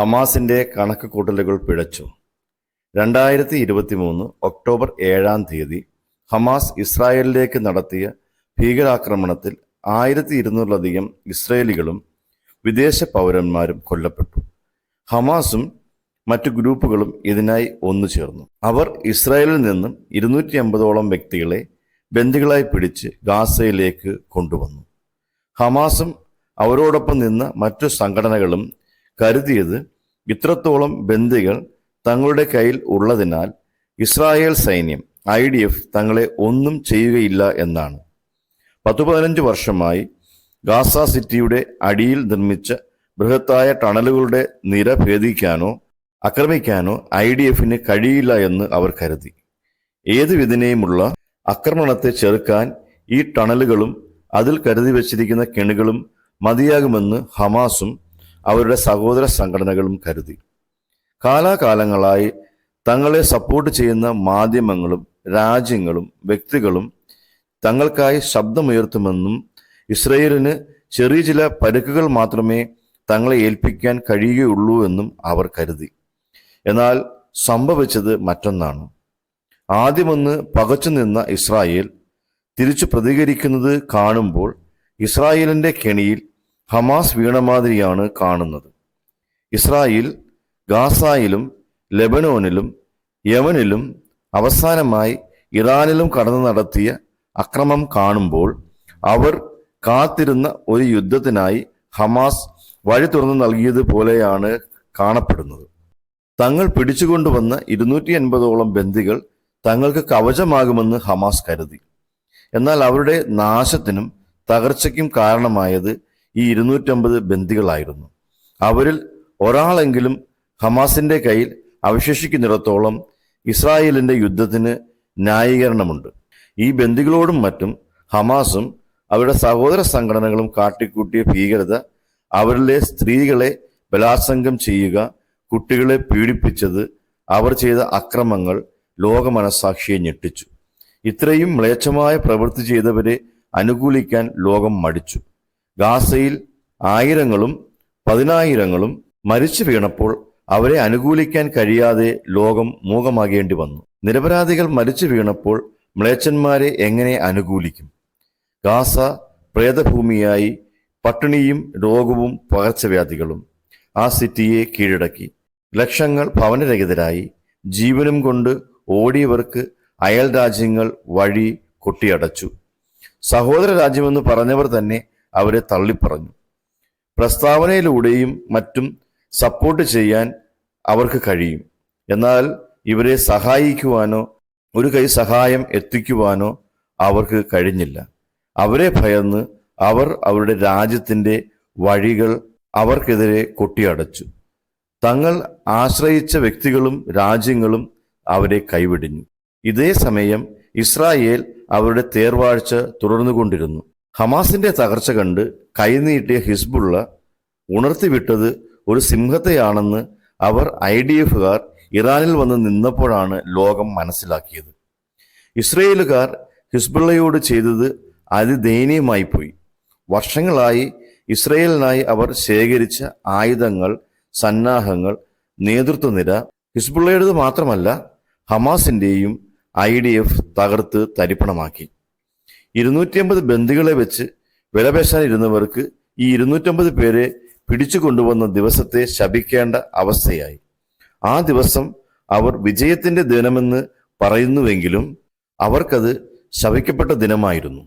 ഹമാസിന്റെ കണക്ക് കൂട്ടലുകൾ പിഴച്ചു. രണ്ടായിരത്തി ഇരുപത്തി മൂന്ന് ഒക്ടോബർ ഏഴാം തീയതി ഹമാസ് ഇസ്രായേലിലേക്ക് നടത്തിയ ഭീകരാക്രമണത്തിൽ ആയിരത്തി ഇരുന്നൂറിലധികം ഇസ്രയേലികളും വിദേശ പൗരന്മാരും കൊല്ലപ്പെട്ടു. ഹമാസും മറ്റു ഗ്രൂപ്പുകളും ഇതിനായി ഒന്നു ചേർന്നു. അവർ ഇസ്രായേലിൽ നിന്നും ഇരുന്നൂറ്റി അമ്പതോളം വ്യക്തികളെ ബന്ദികളായി പിടിച്ച് ഗാസയിലേക്ക് കൊണ്ടുവന്നു. ഹമാസും അവരോടൊപ്പം നിന്ന മറ്റു സംഘടനകളും കരുതിയത് ഇത്രത്തോളം ബന്ദികൾ തങ്ങളുടെ കയ്യിൽ ഉള്ളതിനാൽ ഇസ്രായേൽ സൈന്യം ഐ ഡി എഫ് തങ്ങളെ ഒന്നും ചെയ്യുകയില്ല എന്നാണ്. പത്തു പതിനഞ്ച് വർഷമായി ഗാസ സിറ്റിയുടെ അടിയിൽ നിർമ്മിച്ച ബൃഹത്തായ ടണലുകളുടെ നിര ഭേദിക്കാനോ ആക്രമിക്കാനോ ഐ ഡി എഫിന് കഴിയില്ല എന്ന് അവർ കരുതി. ഏതു വിധനെയുമുള്ള ആക്രമണത്തെ ചെറുക്കാൻ ഈ ടണലുകളും അതിൽ കരുതി വച്ചിരിക്കുന്ന കെണികളും മതിയാകുമെന്ന് ഹമാസും അവരുടെ സഹോദര സംഘടനകളും കരുതി. കാലാകാലങ്ങളായി തങ്ങളെ സപ്പോർട്ട് ചെയ്യുന്ന മാധ്യമങ്ങളും രാജ്യങ്ങളും വ്യക്തികളും തങ്ങൾക്കായി ശബ്ദമുയർത്തുമെന്നും ഇസ്രയേലിന് ചെറിയ ചില പരുക്കുകൾ മാത്രമേ തങ്ങളെ ഏൽപ്പിക്കാൻ കഴിയുകയുള്ളൂ എന്നും അവർ കരുതി. എന്നാൽ സംഭവിച്ചത് മറ്റൊന്നാണ്. ആദ്യമൊന്ന് പകച്ചു നിന്ന ഇസ്രായേൽ തിരിച്ചു പ്രതികരിക്കുന്നത് കാണുമ്പോൾ ഇസ്രായേലിന്റെ കെണിയിൽ ഹമാസ് വീണമാതിരിയാണ് കാണുന്നത്. ഇസ്രായേൽ ഗാസായിലും ലെബനോനിലും യമനിലും അവസാനമായി ഇറാനിലും കടന്നു നടത്തിയ അക്രമം കാണുമ്പോൾ അവർ കാത്തിരുന്ന ഒരു യുദ്ധത്തിനായി ഹമാസ് വഴി തുറന്നു നൽകിയത് പോലെയാണ് കാണപ്പെടുന്നത്. തങ്ങൾ പിടിച്ചുകൊണ്ടുവന്ന ഇരുന്നൂറ്റി എൺപതോളം ബന്ദികൾ തങ്ങൾക്ക് കവചമാകുമെന്ന് ഹമാസ് കരുതി. എന്നാൽ അവരുടെ നാശത്തിനും തകർച്ചയ്ക്കും കാരണമായത് ഈ ഇരുന്നൂറ്റമ്പത് ബന്ദികളായിരുന്നു. അവരിൽ ഒരാളെങ്കിലും ഹമാസിന്റെ കയ്യിൽ അവശേഷിക്കുന്നിടത്തോളം ഇസ്രായേലിന്റെ യുദ്ധത്തിന് ന്യായീകരണമുണ്ട്. ഈ ബന്ദികളോടും മറ്റും ഹമാസും അവരുടെ സഹോദര സംഘടനകളും കാട്ടിക്കൂട്ടിയ ഭീകരത അവരിലെ സ്ത്രീകളെ ബലാത്സംഗം ചെയ്യുക കുട്ടികളെ പീഡിപ്പിച്ചത് അവർ ചെയ്ത അക്രമങ്ങൾ ലോകമനസാക്ഷിയെ ഞെട്ടിച്ചു. ഇത്രയും മ്ലേച്ഛമായ പ്രവൃത്തി ചെയ്തവരെ അനുകൂലിക്കാൻ ലോകം മടിച്ചു. ഗാസയിൽ ആയിരങ്ങളും പതിനായിരങ്ങളും മരിച്ചു വീണപ്പോൾ അവരെ അനുകൂലിക്കാൻ കഴിയാതെ ലോകം മൂകമാകേണ്ടി വന്നു. നിരപരാധികൾ മരിച്ചു വീണപ്പോൾ മ്ലേച്ഛന്മാരെ എങ്ങനെ അനുകൂലിക്കും? ഗാസ പ്രേതഭൂമിയായി പട്ടിണിയും രോഗവും പകർച്ചവ്യാധികളും ആ സിറ്റിയെ കീഴടക്കി. ലക്ഷങ്ങൾ ഭവനരഹിതരായി. ജീവനും കൊണ്ട് ഓടിയവർക്ക് അയൽ രാജ്യങ്ങൾ വഴി കൊട്ടിയടച്ചു. സഹോദര രാജ്യമെന്ന് പറഞ്ഞവർ തന്നെ അവരെ തള്ളിപ്പറഞ്ഞു. പ്രസ്താവനയിലൂടെയും മറ്റും സപ്പോർട്ട് ചെയ്യാൻ അവർക്ക് കഴിയും. എന്നാൽ ഇവരെ സഹായിക്കുവാനോ ഒരു കൈ സഹായം എത്തിക്കുവാനോ അവർക്ക് കഴിഞ്ഞില്ല. അവരെ ഭയന്ന് അവർ അവരുടെ രാജ്യത്തിന്റെ വഴികൾ അവർക്കെതിരെ കൊട്ടിയടച്ചു. തങ്ങൾ ആശ്രയിച്ച വ്യക്തികളും രാജ്യങ്ങളും അവരെ കൈവിടിഞ്ഞു. ഇതേ സമയം ഇസ്രായേൽ അവരുടെ തേർവാഴ്ച തുടർന്നുകൊണ്ടിരുന്നു. ഹമാസിന്റെ തകർച്ച കണ്ട് കൈനീട്ടിയ ഹിസ്ബുള്ള ഉണർത്തിവിട്ടത് ഒരു സിംഹത്തെയാണെന്ന് അവർ ഐ ഡി എഫുകാർ ഇറാനിൽ വന്ന് നിന്നപ്പോഴാണ് ലോകം മനസ്സിലാക്കിയത്. ഇസ്രയേലുകാർ ഹിസ്ബുള്ളയോട് ചെയ്തത് അതിദയനീയമായി പോയി. വർഷങ്ങളായി ഇസ്രയേലിനായി അവർ ശേഖരിച്ച ആയുധങ്ങൾ സന്നാഹങ്ങൾ നേതൃത്വനിര ഹിസ്ബുള്ളയുടേത് മാത്രമല്ല ഹമാസിന്റെയും ഐ ഡി എഫ് തകർത്ത് തരിപ്പണമാക്കി. ഇരുന്നൂറ്റിയമ്പത് ബന്ദികളെ വെച്ച് വിലപേശാൻ ഇരുന്നവർക്ക് ഈ ഇരുന്നൂറ്റമ്പത് പേരെ പിടിച്ചു കൊണ്ടുവന്ന ദിവസത്തെ ശപിക്കേണ്ട അവസ്ഥയായി. ആ ദിവസം അവർ വിജയത്തിന്റെ ദിനമെന്ന് പറയുന്നുവെങ്കിലും അവർക്കത് ശവിക്കപ്പെട്ട ദിനമായിരുന്നു.